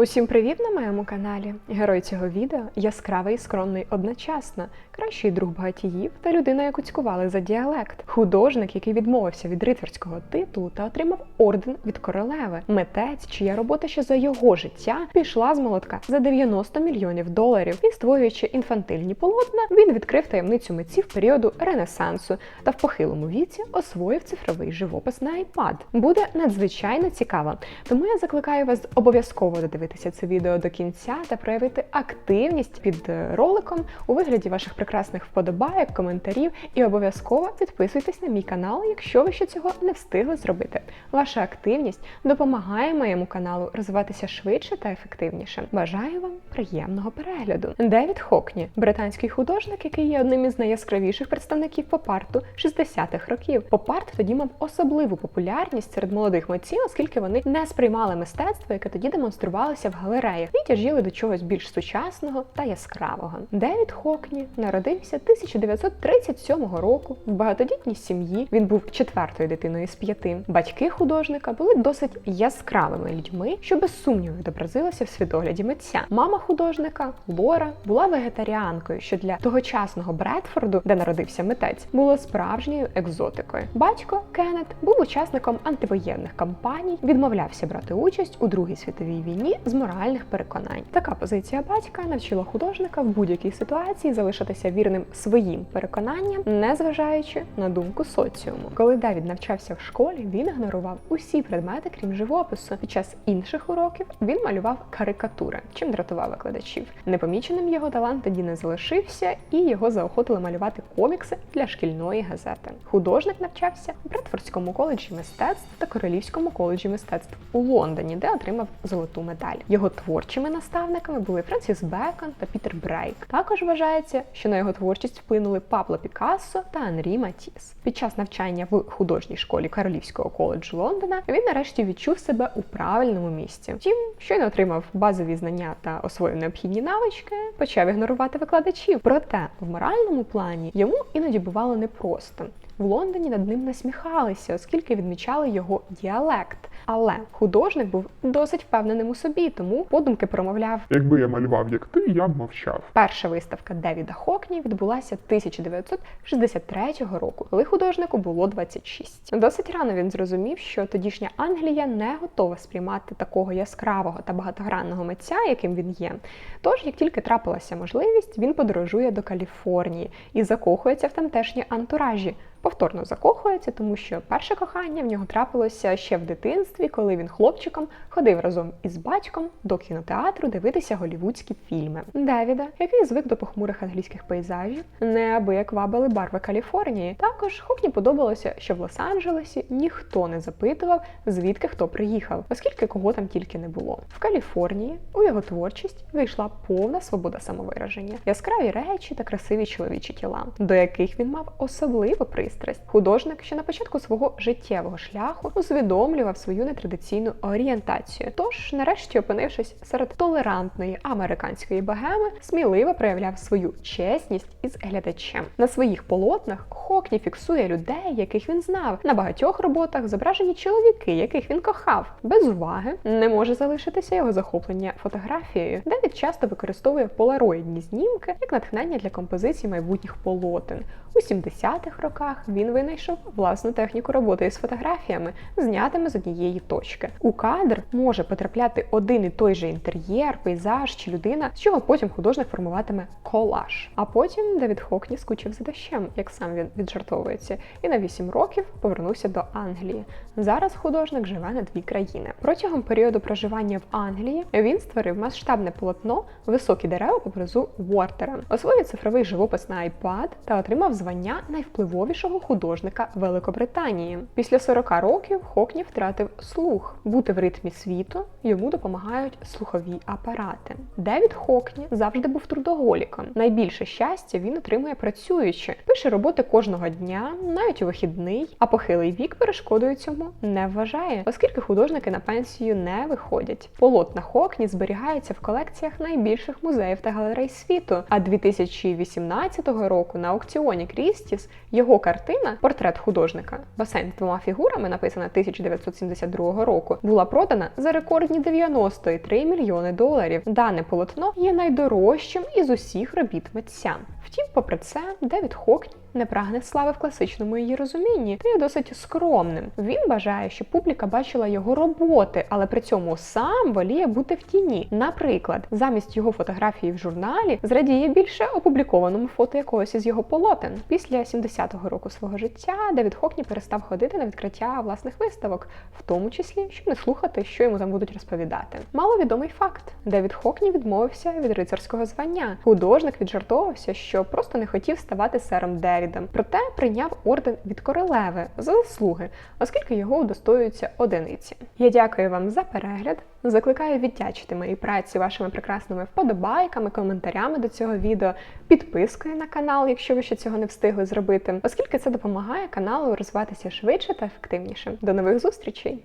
Усім привіт на моєму каналі. Герой цього відео яскравий і скромний одночасно, кращий друг багатіїв та людина, яку цькували за діалект, художник, який відмовився від рицарського титулу та отримав орден від королеви, митець, чия робота ще за його життя пішла з молотка за 90 мільйонів доларів. І створюючи інфантильні полотна, він відкрив таємницю митців періоду Ренесансу та в похилому віці освоїв цифровий живопис на iPad. Буде надзвичайно цікаво, тому я закликаю вас обов'язково додивитися це відео до кінця та проявити активність під е, роликом у вигляді ваших прекрасних вподобайок, коментарів і обов'язково підписуйтесь на мій канал, якщо ви ще цього не встигли зробити. Ваша активність допомагає моєму каналу розвиватися швидше та ефективніше. Бажаю вам приємного перегляду. Девід Хокні, британський художник, який є одним із найяскравіших представників поп-арту 60-х років. Поп-арт тоді мав особливу популярність серед молодих митців, оскільки вони не сприймали мистецтво, яке тоді демонструвалося в галереях, і тяжіли до чогось більш сучасного та яскравого. Девід Хокні народився 1937 року в багатодітній сім'ї. Він був четвертою дитиною з п'яти. Батьки художника були досить яскравими людьми, що без сумніву відобразилося в світогляді митця. Мама художника Лора була вегетаріанкою, що для тогочасного Бредфорду, де народився митець, було справжньою екзотикою. Батько Кеннет був учасником антивоєнних кампаній, відмовлявся брати участь у Другій світовій війні з моральних переконань. Така позиція батька навчила художника в будь-якій ситуації залишатися вірним своїм переконанням, не зважаючи на думку соціуму. Коли Девід навчався в школі, він ігнорував усі предмети, крім живопису. Під час інших уроків він малював карикатури, чим дратував викладачів. Непоміченим його талант тоді не залишився, і його заохотили малювати комікси для шкільної газети. Художник навчався у Бредфордському коледжі мистецтв та Королівському коледжі мистецтв у Лондоні, де отримав золоту медаль. Його творчими наставниками були Френсіс Бекон та Пітер Брейк. Також вважається, що на його творчість вплинули Пабло Пікассо та Анрі Матіс. Під час навчання в художній школі Королівського коледжу Лондона він нарешті відчув себе у правильному місці. Втім, щойно отримав базові знання та освоїв необхідні навички, почав ігнорувати викладачів. Проте в моральному плані йому іноді бувало непросто. В Лондоні над ним насміхалися, оскільки відмічали його діалект. Але художник був досить впевненим у собі, тому подумки промовляв. Якби я малював як ти, я б мовчав. Перша виставка Девіда Хокні відбулася 1963 року, коли художнику було 26. Досить рано він зрозумів, що тодішня Англія не готова сприймати такого яскравого та багатогранного митця, яким він є. Тож, як тільки трапилася можливість, він подорожує до Каліфорнії і закохується в тамтешні антуражі. Повторно закохується, тому що перше кохання в нього трапилося ще в дитинстві, коли він хлопчиком ходив разом із батьком до кінотеатру дивитися голівудські фільми. Девіда, який звик до похмурих англійських пейзажів, неабияк вабили барви Каліфорнії. Також Хокні подобалося, що в Лос-Анджелесі ніхто не запитував, звідки хто приїхав, оскільки кого там тільки не було. В Каліфорнії у його творчість вийшла повна свобода самовираження, яскраві речі та красиві чоловічі тіла, до яких він мав особливо пристрасть. Художник, що на початку свого життєвого шляху усвідомлював свою нетрадиційну орієнтацію. Тож, нарешті, опинившись серед толерантної американської богеми, сміливо проявляв свою чесність із глядачем. На своїх полотнах Хокні фіксує людей, яких він знав. На багатьох роботах зображені чоловіки, яких він кохав. Без уваги не може залишитися його захоплення фотографією. Девід часто використовує полароїдні знімки як натхнення для композицій майбутніх полотен. У 70-х роках він винайшов власну техніку роботи із фотографіями, знятими з однієї точки. У кадр може потрапляти один і той же інтер'єр, пейзаж чи людина, з чого потім художник формуватиме колаж. А потім Девід Хокні скучив за дощем, як сам він віджартовується, і на 8 років повернувся до Англії. Зараз художник живе на дві країни. Протягом періоду проживання в Англії він створив масштабне полотно Високі дерева поблизу Уортера, освоїв цифровий живопис на iPad та отримав звання найвпливовішого художника Великобританії. Після 40 років Хокні втратив слух. Бути в ритмі світу йому допомагають слухові апарати. Девід Хокні завжди був трудоголіком. Найбільше щастя він отримує працюючи, пише роботи кожного дня, навіть у вихідний, а похилий вік перешкодою цьому не вважає, оскільки художники на пенсію не виходять. Полотна Хокні зберігаються в колекціях найбільших музеїв та галерей світу. А 2018 року на аукціоні Крістіс його картини картина Портрет художника. Басейн з двома фігурами, написана 1972 року, була продана за рекордні 93 мільйони доларів. Дане полотно є найдорожчим із усіх робіт митця. Втім, попри це, Девід Хокні не прагне слави в класичному її розумінні та є досить скромним. Він бажає, щоб публіка бачила його роботи, але при цьому сам воліє бути в тіні. Наприклад, замість його фотографії в журналі зрадіє більше опублікованому фото якогось із його полотен. Після 70-го року свого життя Девід Хокні перестав ходити на відкриття власних виставок, в тому числі, щоб не слухати, що йому там будуть розповідати. Маловідомий факт: Девід Хокні відмовився від рицарського звання. Художник віджартовувався, що просто не хотів ставати сером Девідом. Проте прийняв орден від королеви за заслуги, оскільки його удостоюються одиниці. Я дякую вам за перегляд. Закликаю віддячити моїй праці вашими прекрасними вподобайками, коментарями до цього відео, підпискою на канал, якщо ви ще цього не встигли зробити, оскільки це допомагає каналу розвиватися швидше та ефективніше. До нових зустрічей!